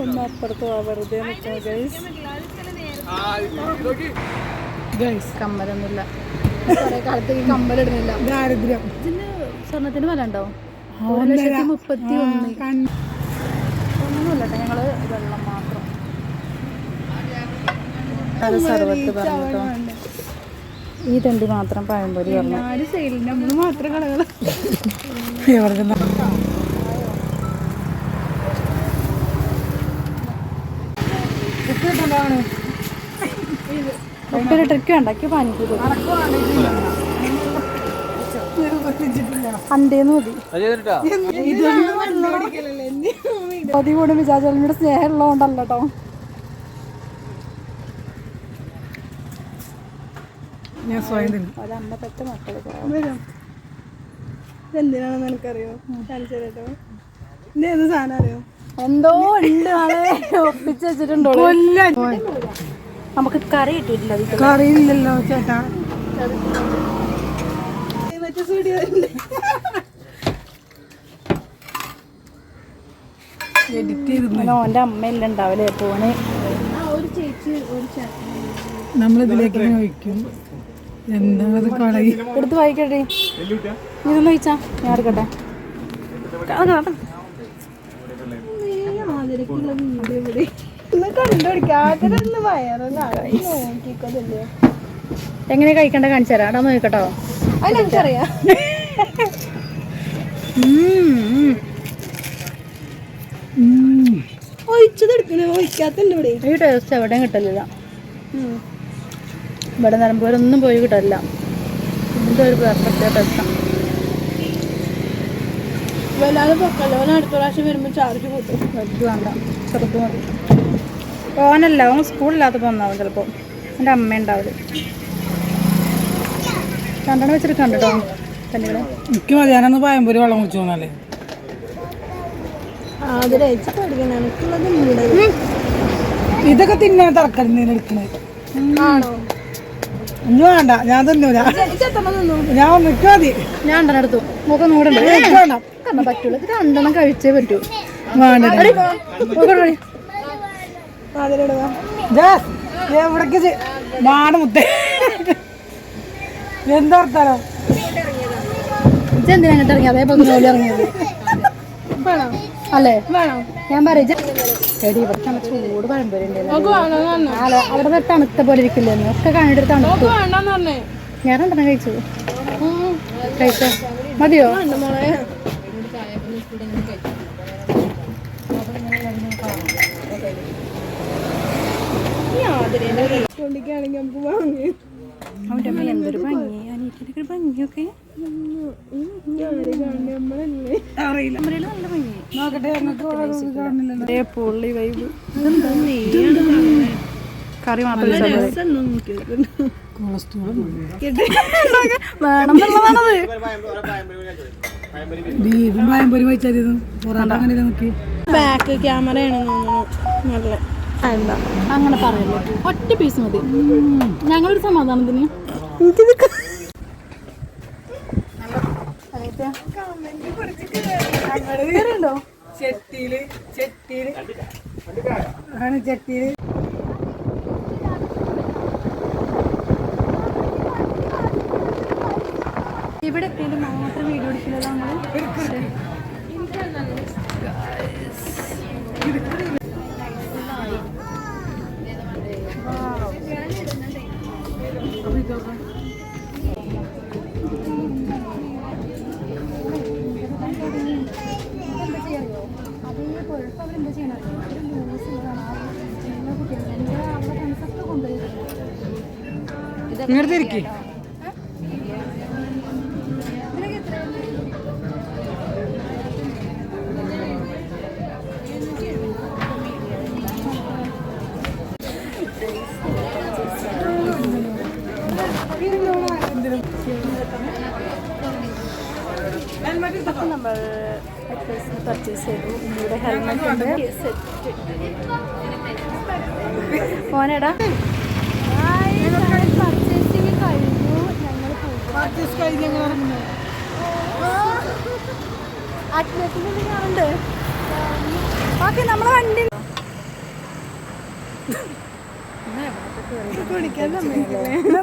ഒന്ന് അപ്പുറത്ത് പോവാ വെറുതെ നിൽക്കാം ഗൈസ് ഗൈസ് കമ്മലൊന്നുമില്ല. കുറെ കാലത്ത് ഈ കമ്മലിടുന്നില്ല. ദാരിദ്ര്യം. ഇതിന് സ്വർണത്തിന് വില ഉണ്ടോ? ഒരു ലക്ഷത്തി മുപ്പത്തി ഒന്ന് ഒന്നുമില്ല ഞങ്ങൾ വെള്ളം മാത്രം. അത് സർവത്ത് പറഞ്ഞിട്ടോ. ഈ തണ്ടി മാത്രം പഴംപൊരി പറഞ്ഞു? മാത്രം ഒരു ട്രിക്ക് ഉണ്ടാക്കി പാനിക്കൂരി അണ്ടേന്ന് മതി. മതി കൂടെ വിചാരിച്ചാലും സ്നേഹം ഉള്ളതുകൊണ്ടല്ല കേട്ടോ ഞാൻ സ്വയം തിന്നു. എനിക്കറിയോ? കാണിച്ചു തരാട്ടോ ഇത് ഏത് സാധനം അറിയോ? എന്തോ ഉണ്ട് ആളെ. ഒപ്പിച്ച് വെച്ചിട്ടുണ്ടോ നമുക്ക് കറി കിട്ടിയിട്ടില്ല അതിൽ കറിയില്ലല്ലോ ചേട്ടാ. മറ്റേ സ്റ്റുഡിയോ ഓന്റെ അമ്മയെല്ലാം ഉണ്ടാവില്ലേ പോണേ. നമ്മളിതിലേക്ക് ഒഴിക്കും. അത് കളയി? എടുത്ത് വായിക്കട്ടെ. ഇതൊന്ന് ചോദിച്ചാ ഞാൻ എടുക്കട്ടെ. എങ്ങനെ കഴിക്കണ്ട കാണിച്ചു തരാം. അടാ നോക്കട്ടോ അതിനറിയാം ഒഴിച്ചത് എടുക്കണേ ഒഴിക്കാത്തുണ്ട് ഇവിടെ. ഈ ടേസ്റ്റ് എവിടെയും കിട്ടലില്ല. ഇവിടെ നിലമ്പൂരൊന്നും പോയി കിട്ടില്ല ഇതിന്റെ ഒരു പെർഫെക്റ്റ് ടേസ്റ്റാണ് വല്ലാതെ പൊക്കല്ലോ. ഓൻ അടുത്ത പ്രാവശ്യം വരുമ്പോൾ ചാർജ് കൂട്ടും. വലുത് വേണ്ട. ചെറുത് മതി. ഓനല്ല ഓൻ സ്കൂളില്ലാത്തപ്പോൾ വന്നാവും ചിലപ്പോൾ എന്റെ അമ്മ ഉണ്ടാവില്ല രണ്ടെണ്ണം വെച്ചിട്ട് കണ്ടിട്ടോ? എനിക്ക് മതിയാനൊന്ന് പയമ്പൊരി വെള്ളം കുടിച്ചു പോന്നല്ലേ ഇതൊക്കെ തിന്നാൻ തറക്കരുന്നതിന് എടുക്കണേ. ഇനി വേണ്ട ഞാൻ തിന്നൂല. ഞാൻ നിൽക്കാ മതി. ഞാൻ രണ്ടെണ്ണം എടുത്തു. മുഖം നൂടുണ്ട് കാരണം പറ്റുള്ളൂ. ഇത് രണ്ടെണ്ണം കഴിച്ചേ പറ്റൂ. വേണ്ട മുഖം നൂടി. ജാസ് എവിടേക്ക് മാട മുത്തേ. എന്താ വർത്താനോ? ഇജ്ജെന്തിനാ അങ്ങോട്ട് ഇറങ്ങി അതേപോലെ ജോലി ഇറങ്ങിയത് അല്ലേ? ഞാൻ പറയാം എടി ഇവിടുത്തെ നല്ല ചൂട് പഴംപൊരി ഉണ്ടല്ലോ അല്ല അവിടെ തണുത്ത പോലെ ഇരിക്കില്ലെന്ന് ഒക്കെ കണ്ടിട്ട് തണുത്തു. ഞാൻ രണ്ടെണ്ണം കഴിച്ചു. കഴിച്ചോ? മതിയോ? അവന്റെ അമ്മ എന്തൊരു ഭംഗി. ഒരു ഭംഗിയൊക്കെ. അറിയില്ല. നോക്കട്ടെ പുള്ളി വൈബ് കറി മാത്രം വെച്ചാൽ മതി. കൊളസ്ട്രോൾ വേണം എന്നുള്ളതാണത് ബീഫും പയമ്പൊരി വെച്ചാൽ പൊറാട്ട അങ്ങനെ നോക്കി ബാക്ക് ക്യാമറയാണ് നല്ല അങ്ങനെ പറയല്ലോ ഒറ്റ പീസ് മതി. ഞങ്ങളൊരു സമാധാനത്തിന്. ചെട്ടിയിൽ ചെട്ടിയിൽ ആണ് ചെട്ടിയിൽ ഇങ്ങോട്ട് ഇരിക്കേ അപ്പം നമ്മൾ പർച്ചേസ് ചെയ്തു ഇവിടെ ഹെൽമെറ്റിന്റെ സെറ്റ് മോനെടാ. പർച്ചേസ് കഴിഞ്ഞ് ഞങ്ങൾ ഇറങ്ങുന്നു കാണുന്നുണ്ട് ഓക്കെ നമ്മളെ വണ്ടി വിളിക്കാൻ സമ്മതിക്കില്ലേ